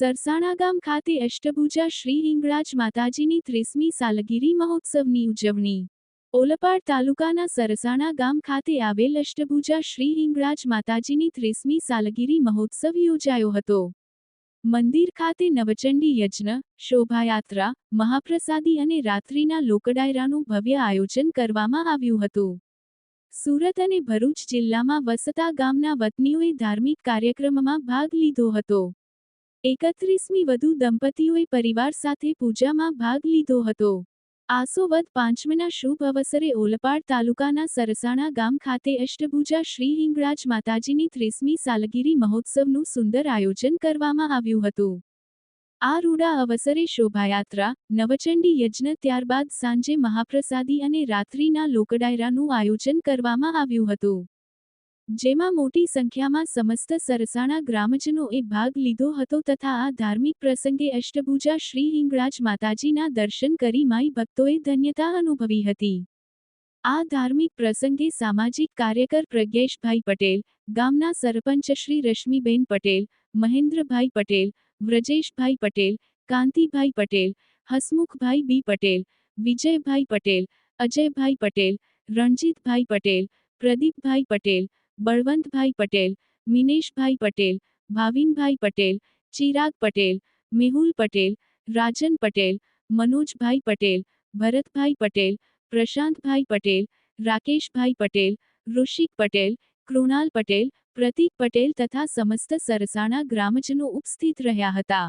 સરસાણા ગામ ખાતે અષ્ટભુજા શ્રી હિંગળાજ માતાજીની ત્રીસમી સાલગીરી મહોત્સવની ઉજવણી. ઓલપાડ તાલુકાના સરસાણા ગામ ખાતે આવેલ અષ્ટભુજા શ્રી હિંગળાજ માતાજીની ત્રીસમી સાલગીરી મહોત્સવ યોજાયો હતો. મંદિર ખાતે નવચંડી યજ્ઞ, શોભાયાત્રા, મહાપ્રસાદી અને રાત્રિના લોકડાયરાનું ભવ્ય આયોજન કરવામાં આવ્યું હતું. સુરત અને ભરૂચ જિલ્લામાં વસતા ગામના વતનીઓએ ધાર્મિક કાર્યક્રમમાં ભાગ લીધો હતો. એકત્રીસમી વધુ દંપતીઓએ પરિવાર સાથે પૂજામાં ભાગ લીધો હતો. આસો વધ પાંચમના શુભ અવસરે ઓલપાડ તાલુકાના સરસાણા ગામ ખાતે અષ્ટભુજા શ્રી હિંગળાજ માતાજીની ત્રીસમી સાલગીરી મહોત્સવનું સુંદર આયોજન કરવામાં આવ્યું હતું. આ રૂડા અવસરે શોભાયાત્રા, નવચંડી યજ્ઞ ત્યારબાદ સાંજે મહાપ્રસાદી અને રાત્રિના લોકડાયરાનું આયોજન કરવામાં આવ્યું હતું. જેમાં મોટી સંખ્યામાં સમસ્ત સરસાણા ગ્રામજનોએ ભાગ લીધો હતો તથા આ ધાર્મિક પ્રસંગે અષ્ટભુજા શ્રી હિંગળાજ માતાજીના દર્શન કરી માઈ ભક્તોએ ધન્યતા અનુભવી હતી. આ ધાર્મિક પ્રસંગે સામાજિક કાર્યકર પ્રજ્ઞેશભાઈ પટેલ, ગામના સરપંચ શ્રી રશ્મિબેન પટેલ, મહેન્દ્રભાઈ પટેલ, વ્રજેશભાઈ પટેલ, કાંતિભાઈ પટેલ, હસમુખભાઈ બી પટેલ, વિજયભાઈ પટેલ, અજયભાઈ પટેલ, રણજીતભાઈ પટેલ, પ્રદીપભાઈ પટેલ બળવંતભાઈ પટેલ, મિનેશભાઈ પટેલ, ભાવિનભાઈ પટેલ, ચિરાગ પટેલ, મેહુલ પટેલ, રાજન પટેલ, મનોજભાઈ પટેલ, ભરતભાઈ પટેલ, પ્રશાંતભાઈ પટેલ, રાકેશભાઈ પટેલ, ઋષિક પટેલ, કૃણાલ પટેલ, પ્રતીક પટેલ તથા સમસ્ત સરસાણા ગ્રામજનો ઉપસ્થિત રહ્યા હતા.